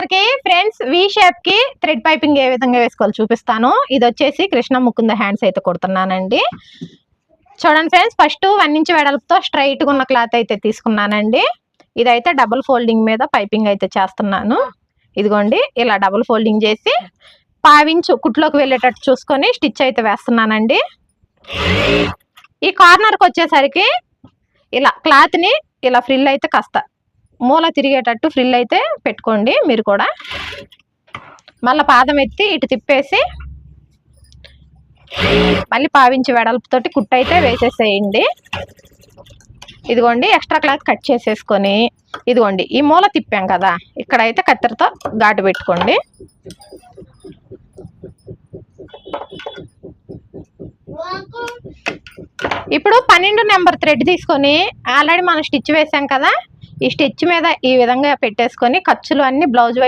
కి friends V షేప్కి thread piping ఏ విధంగా వేసుకోవాలి చూపిస్తాను. ఇది వచ్చేసి కృష్ణ ముకుంద హ్యాండ్స్ అయితే కుడుతున్నానండి. చూడండి ఫ్రెండ్స్ ఫస్ట్ వన్ ఇంచ్ వెడల్పుతో స్ట్రైట్గా ఉన్న క్లాత్ అయితే తీసుకున్నానండి. ఇదైతే డబుల్ ఫోల్డింగ్ మీద పైపింగ్ అయితే చేస్తున్నాను. ఇదిగోండి ఇలా డబుల్ ఫోల్డింగ్ చేసి పావించు కుట్లోకి వెళ్ళేటట్టు చూసుకొని స్టిచ్ అయితే వేస్తున్నానండి. ఈ కార్నర్కి వచ్చేసరికి ఇలా క్లాత్ని ఇలా ఫ్రిల్ అయితే కాస్త మూల తిరిగేటట్టు ఫ్రిల్ అయితే పెట్టుకోండి మీరు కూడా. మళ్ళీ పాదం ఎత్తి ఇటు తిప్పేసి మళ్ళీ పావించి వెడల్పుతోటి కుట్టు అయితే వేసేసేయండి. ఇదిగోండి ఎక్స్ట్రా క్లాత్ కట్ చేసేసుకొని ఇదిగోండి ఈ మూల తిప్పాం కదా ఇక్కడైతే కత్తెరతో ఘాటు పెట్టుకోండి. ఇప్పుడు పన్నెండు నెంబర్ థ్రెడ్ తీసుకొని ఆల్రెడీ మనం స్టిచ్ వేసాం కదా ఈ స్టిచ్ మీద ఈ విధంగా పెట్టేసుకొని ఖర్చులు అన్ని బ్లౌజ్